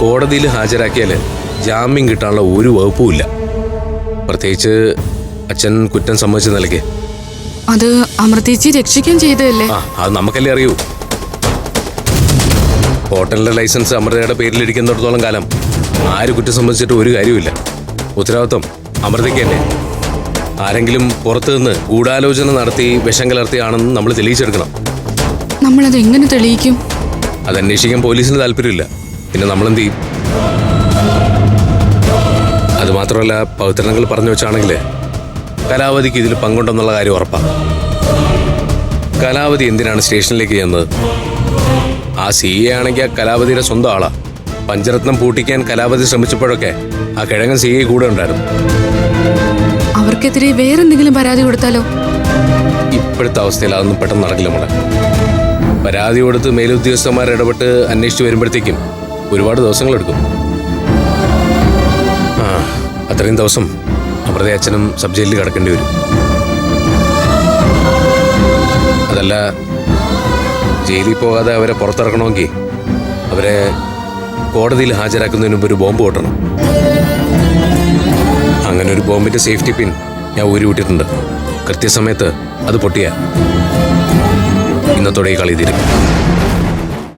കോടതിയിൽ ഹാജരാക്കിയാൽ ജാമ്യം കിട്ടാനുള്ള ഒരു വകുപ്പുമില്ല പ്രത്യേകിച്ച് അച്ഛൻ കുറ്റം സമ്മതിച്ച നിലയ്ക്ക്. അത് അമൃതേച്ചി രക്ഷിക്കാൻ ചെയ്തതല്ലേ? ആ അത് നമുക്കല്ലേ അറിയൂ. ഹോട്ടലിന്റെ ലൈസൻസ് അമൃതയുടെ പേരിലിരിക്കുന്നിടത്തോളം കാലം ആര് കുറ്റം സംബന്ധിച്ചിട്ട് ഒരു കാര്യമില്ല ഉത്തരവാദിത്വം അമൃതയ്ക്ക് തന്നെ ആരെങ്കിലും പുറത്തു നിന്ന് ഗൂഢാലോചന നടത്തി വിഷം കലർത്തിയാണെന്ന് നമ്മൾ തെളിയിച്ചെടുക്കണം. നമ്മളത് എങ്ങനെ തെളിയിക്കും? അത് അന്വേഷിക്കാൻ പോലീസിന് താല്പര്യമില്ല. പിന്നെ നമ്മളെന്ത് ചെയ്യും അതുമാത്രമല്ല പവിത്രങ്ങൾ പറഞ്ഞു വെച്ചാണെങ്കിൽ കലാവതിക്ക് ഇതിൽ പങ്കുണ്ടെന്നുള്ള കാര്യം ഉറപ്പാണ് കലാവതി എന്തിനാണ് സ്റ്റേഷനിലേക്ക് ചെന്നത്? ആ സി എ ആണെങ്കിൽ ആ കലാവതിയുടെ സ്വന്തം ആളാ. പഞ്ചരത്നം പൂട്ടിക്കാൻ കലാവതി ശ്രമിച്ചപ്പോഴൊക്കെ ആ കിഴങ്ങൻ സി എ കൂടെ ഉണ്ടായിരുന്നു. അവർക്കെതിരെ വേറെന്തെങ്കിലും പരാതി കൊടുത്താലോ? ഇപ്പോഴത്തെ അവസ്ഥയിൽ അതൊന്നും പെട്ടെന്ന് നടക്കില്ല മോളെ. പരാതി കൊടുത്ത് മേലുദ്യോഗസ്ഥന്മാർ ഇടപെട്ട് അന്വേഷിച്ച് വരുമ്പോഴത്തേക്കും ഒരുപാട് ദിവസങ്ങളെടുക്കും ആ അത്രയും ദിവസം അമൃത അച്ഛനും സബ് ജയിലിൽ കിടക്കേണ്ടി വരും. അതല്ല ജയിലിൽ പോകാതെ അവരെ പുറത്തിറക്കണമെങ്കിൽ അവരെ കോടതിയിൽ ഹാജരാക്കുന്നതിന് മുമ്പ് ഒരു ബോംബ് പൊട്ടണം. അങ്ങനെ ഒരു ബോംബിന്റെ സേഫ്റ്റി പിൻ ഞാൻ ഊരി വിട്ടിട്ടുണ്ട്. കൃത്യസമയത്ത് അത് പൊട്ടിയ ഇന്നത്തോടെ ഈ കളി തീരും.